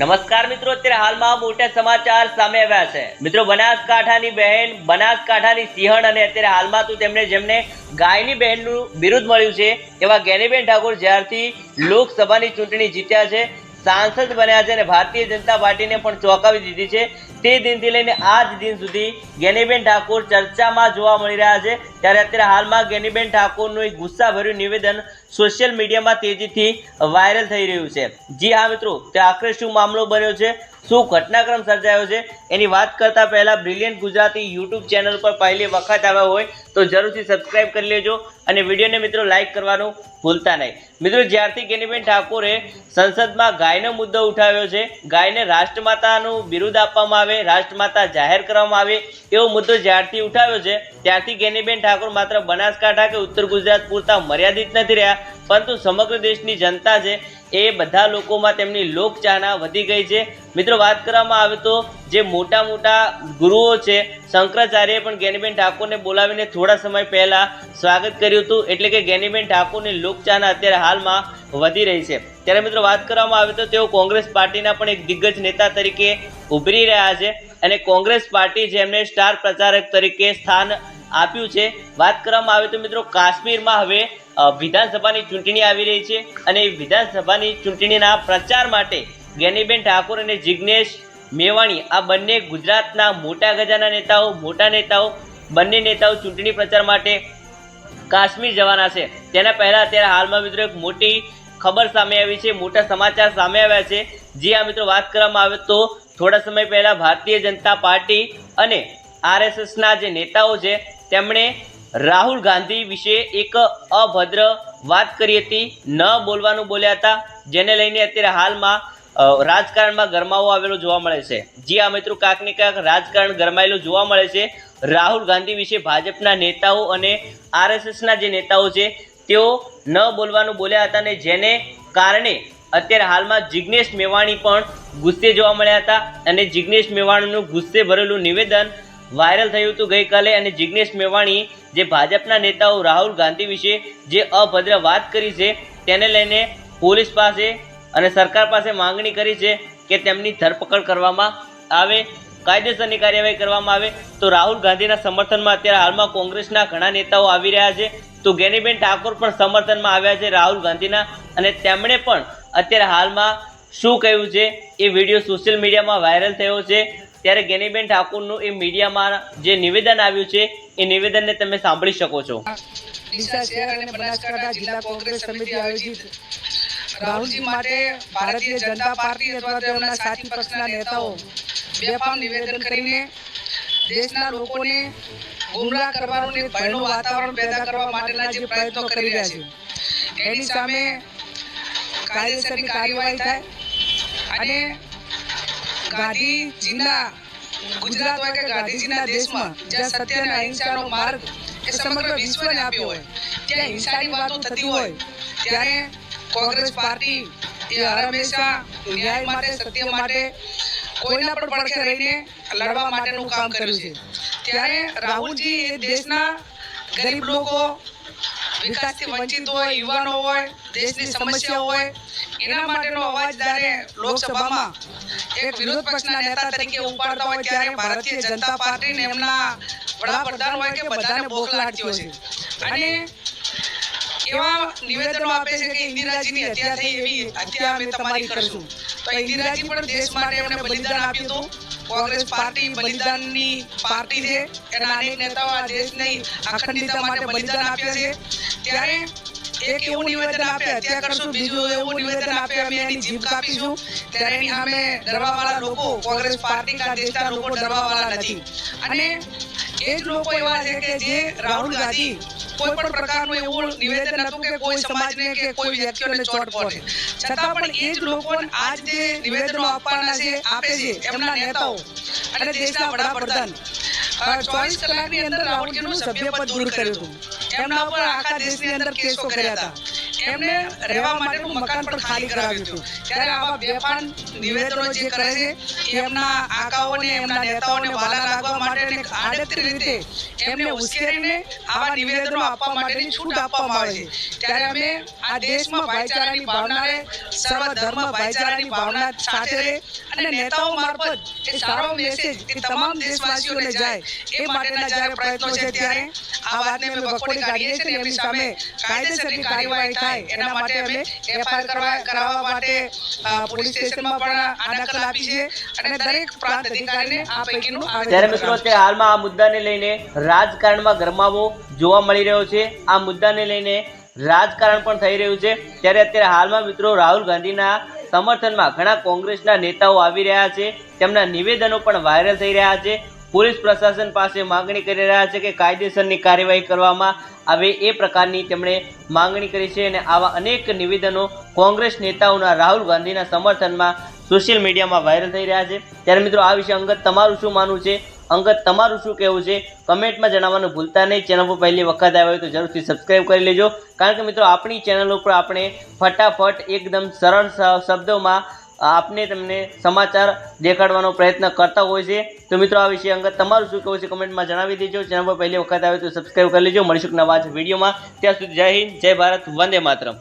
નમસ્કાર મિત્રો, અત્યારે હાલમાં મોટા સમાચાર સામે આવ્યા છે. મિત્રો, બનાસકાંઠાની બહેન, બનાસકાંઠાની સિંહણ અને અત્યારે હાલમાં તો તેમણે જેમને ગાયની બહેનનું બિરુદ મળ્યું છે, એવા જ્ઞાનીબેન ઠાકોર જ્યારથી લોકસભાની ચૂંટણી જીત્યા છે, સાંસદ બન્યા છે અને ભારતીય જનતા પાર્ટીને પણ ચોંકાવી દીધી છે. તે દિનથી લઈને આજ દિન સુધી ગેનીબેન ઠાકોર ચર્ચામાં જોવા મળી રહ્યા છે. ત્યારે અત્યારે હાલમાં ગેનીબેન ઠાકોરનું એક ગુસ્સાભર્યું નિવેદન સોશિયલ મીડિયામાં તેજીથી વાયરલ થઈ રહ્યું છે. જી હા મિત્રો, તે આખરે શું મામલો બન્યો છે? શું ઘટનાક્રમ સર્જાયો છે? એની વાત કરતા પહેલા બ્રિલિયન્ટ ગુજરાતી યુટ્યુબ ચેનલ પર પહેલી વખત આવ્યા હોય તો જરૂરથી સબસ્ક્રાઇબ કરી લેજો અને વિડીયોને મિત્રો લાઇક કરવાનું ભૂલતા નહીં. મિત્રો, જ્યારથી ગેનીબેન ઠાકોરે સંસદમાં ગાયનો મુદ્દો ઉઠાવ્યો છે, ગાયને રાષ્ટ્રમાતાનું બિરુદ આપવામાં આવે, રાષ્ટ્રમાતા જાહેર કરવામાં આવે એવો મુદ્દો જ્યારથી ઉઠાવ્યો છે, ત્યારથી ગેનીબેન ઠાકોર માત્ર બનાસકાંઠા કે ઉત્તર ગુજરાત પૂરતા મર્યાદિત નથી રહ્યા, પરંતુ સમગ્ર દેશની જનતા છે એ બધા લોકોમાં તેમની લોકચાહના વધી ગઈ છે. મિત્રો, વાત કરવામાં આવે તો જે મોટા મોટા ગુરુઓ છે શંકરાચાર્ય પણ જ્ઞાનીબેન ઠાકોરને બોલાવીને થોડા સમય પહેલા સ્વાગત કર્યું હતું. એટલે કે જ્ઞાનીબેન ઠાકોરની લોકચાહના અત્યારે હાલમાં વધી રહી છે. ત્યારે મિત્રો, વાત કરવામાં આવે તો તેઓ કોંગ્રેસ પાર્ટીના પણ એક દિગ્ગજ નેતા તરીકે ઉભરી રહ્યા છે અને કોંગ્રેસ પાર્ટી જેમને સ્ટાર પ્રચારક તરીકે સ્થાન આપ્યું છે. વાત કરવામાં આવે તો મિત્રો, કાશ્મીરમાં હવે વિધાનસભાની ચૂંટણી આવી રહી છે અને વિધાનસભાની ચૂંટણીના પ્રચાર માટે જ્ઞાનીબેન ઠાકોર અને જિગ્નેશ મેવાણી આ બંને ગુજરાતના મોટા ગજાના નેતાઓ, મોટા નેતાઓ, બંને નેતાઓ ચૂંટણી પ્રચાર માટે કાશ્મીર જવાના છે. તેના પહેલાં અત્યારે હાલમાં મિત્રો એક મોટી ખબર સામે આવી છે, મોટા સમાચાર સામે આવ્યા છે. જે આ મિત્રો વાત કરવામાં આવે તો થોડા સમય પહેલાં ભારતીય જનતા પાર્ટી અને આરએસએસના જે નેતાઓ છે, તેમણે રાહુલ ગાંધી વિશે એક અભદ્ર વાત કરી હતી. ન બોલવાનું બોલ્યા હતા. જેને લઈને અત્યારે હાલમાં રાજકારણમાં ગરમાવો આવેલો જોવા મળે છે. જી આ મિત્રો કાંક ને કાંક રાજકારણ ગરમાયેલું જોવા મળે છે. રાહુલ ગાંધી વિશે ભાજપના નેતાઓ અને આરએસએસના જે નેતાઓ છે, તેઓ ન બોલવાનું બોલ્યા હતા ને જેને કારણે અત્યારે હાલમાં જિગ્નેશ મેવાણી પણ ગુસ્સે જોવા મળ્યા હતા. અને જિગ્નેશ મેવાણીનું ગુસ્સે ભરેલું નિવેદન વાયરલ થયું હતું ગઈકાલે અને જિગ્નેશ મેવાણી, જે ભાજપના નેતાઓ રાહુલ ગાંધી વિશે જે અભદ્ર વાત કરી છે, તેને લઈને પોલીસ પાસે અને સરકાર પાસે માંગણી કરી છે કે તેમની ધરપકડ કરવામાં આવે, કાયદેસરની કાર્યવાહી કરવામાં આવે. તો રાહુલ ગાંધીના સમર્થનમાં અત્યારે હાલમાં કોંગ્રેસના ઘણા નેતાઓ આવી રહ્યા છે. તો ગેનીબેન ઠાકોર પણ સમર્થનમાં આવ્યા છે રાહુલ ગાંધીના અને તેમણે પણ અત્યારે હાલમાં શું કહ્યું છે એ વીડિયો સોશિયલ મીડિયામાં વાયરલ થયો છે. ત્યારે ગેનીબેન ઠાકુરનું એ મીડિયામાં જે નિવેદન આવ્યું છે, એ નિવેદનને તમે સાંભળી શકો છો. સમિતિ રાહુલજી માટે ભારતીય જનતા પાર્ટી અથવા તેમના સાથી પક્ષના નેતાઓ બેફામ નિવેદન કરીને દેશના લોકોને ગુમરાહ કરવાનું અને ભયનું વાતાવરણ પેદા કરવા માટેના જે પ્રયત્નો કરી રહ્યા છે. એની સામે કાયદેસરની કાર્યવાહી થાય અને ગાંધીજીના ગુજરાત હોય કે ગાંધીજીના દેશમાં જ્યાં સત્ય અને અહિંસાનો માર્ગ એ સમગ્ર વિશ્વને આપ્યો હોય, ત્યાં હિંસાની વાતો થતી હોય, ત્યારે કોંગ્રેસ પાર્ટી એ હંમેશા ન્યાય માટે, સત્ય માટે કોઈના પણ પડખે રહીને લડવા માટેનું કામ કર્યું છે. ત્યારે રાહુલજી એ દેશના ગરીબ લોકો વિકાસથી વંચિત હોય યુવાનો હોય દેશની સમસ્યા હોય એના માટેનો અવાજ જ્યારે લોકસભામાં એક વિરોધ પક્ષના નેતા તરીકે ઉપાડતા હોય ત્યારે ભારતીય જનતા પાર્ટીને એમના વડાપ્રધાન હોય કે બધાને બોખલાડતી હોય છે. અને એવા નિવેદનો આપે છે કે ઇન્દિરાજીની હત્યા થઈ એવી હત્યા અમે તમારી કરશું. તો ઇન્દિરાજી પણ દેશ માટે એમણે બલિદાન આપ્યું હતું. કોંગ્રેસ પાર્ટી બલિદાનની પાર્ટી છે. એના અનેક નેતાઓ આ દેશની અખંડિતતા માટે બલિદાન આપ્યા છે. ત્યારે એક એવું નિવેદન આપે હત્યા કરશું બીજું એવું નિવેદન આપે અમે એની જીભ કાપીશું. ત્યારે એની સામે ડરવાવાળા લોકો કોંગ્રેસ પાર્ટી કા દેશના લોકો ડરવાવાળા નથી. અને એ જ લોકો એવા છે કે જે રાહુલ ગાંધી કોઈ પણ પ્રકારનું એવું નિવેદન હતું કે કોઈ સમાજને કે કોઈ વ્યક્તિઓને ચોટ પડે છતાં પણ એ જ લોકો આજ જે નિવેદનો આપવાના છે આપે છે એમના નેતાઓ અને દેશના વડાપ્રધાન. ચોવીસ કલાકની અંદર રાહુલજીનું સભ્યપદ દૂર કર્યું હતું. એમના ઉપર આખા દેશની અંદર કેસો કર્યા હતા. એમને રહેવા માટેનું મકાન પણ ખાલી કરાવ્યું હતું. ત્યારે આવા બેફાન નિવેદનો જે કરે છે એમના આકાઓને એમના નેતાઓને વાલા લાગવા માટે અને આડકરી રીતે એમને ઉશ્કેરીને આવા નિવેદનો આપવા માટેની છૂટ આપવામાં આવે છે. ત્યારે અમે આ દેશમાં ભાઈચારાની ભાવના રહે સર્વ ધર્મ ભાઈચારાની ભાવના સાથે રહે અને નેતાઓ મારફત એ સારો મેસેજ કે તમામ દેશવાસીઓને જાય. એ માટેના જ્યારે પ્રયત્નો છે ત્યારે આ વાતને અમે વખોડી કાઢીએ છીએ એમની સામે કાયદેસરની કાર્યવાહી થાય એના માટે અમે એફઆઈઆર કરાવવા માટે પોલીસ સ્ટેશનમાં પણ આ દખલ આપી છે અને દરેક પ્રાંત અધિકારીને આ પૈકીનું ત્યારે મિત્રો અત્યારે હાલમાં આ મુદ્દાને લઈને રાજકારણમાં ગરમાવો જોવા મળી રહ્યો છે આ મુદ્દાને લઈને રાજકારણ પણ થઈ રહ્યું છે ત્યારે અત્યારે હાલમાં મિત્રો રાહુલ ગાંધીના સમર્થનમાં ઘણા કોંગ્રેસના નેતાઓ આવી રહ્યા છે તેમના નિવેદનો પણ વાયરલ થઈ રહ્યા છે પોલીસ પ્રશાસન પાસે માંગણી કરી રહ્યા છે કે કાયદેસરની કાર્યવાહી કરવામાં આવે એ પ્રકારની તેમણે માંગણી કરી છે અને આવા અનેક નિવેદનો કોંગ્રેસ નેતાઓના રાહુલ ગાંધીના સમર્થનમાં સોશિયલ મીડિયામાં વાયરલ થઈ રહ્યા છે. ત્યારે મિત્રો, આ વિશે અંગત તમારું શું માનવું છે? અંગત તમારું શું કહેવું છે? કમેન્ટમાં જણાવવાનું ભૂલતા નહીં. ચેનલ પર પહેલી વખત આવ્યો હોય તો જરૂરથી સબસ્ક્રાઈબ કરી લેજો. કારણ કે મિત્રો, આપણી ચેનલ ઉપર આપણે ફટાફટ એકદમ સરળ શબ્દોમાં આપને તમને સમાચાર દેખાડવાનો પ્રયત્ન કરતા હોય છે. તો મિત્રો, આ વિશે અંગત તમારું શું કહેવું છે કમેન્ટમાં જણાવી દેજો. ચેનલ પર પહેલી વખત આવે તો સબસ્ક્રાઈબ કરી લેજો. મળીશું નવા જ વિડીયોમાં. ત્યાં સુધી જય હિન્દ, જય ભારત, વંદે માતરમ.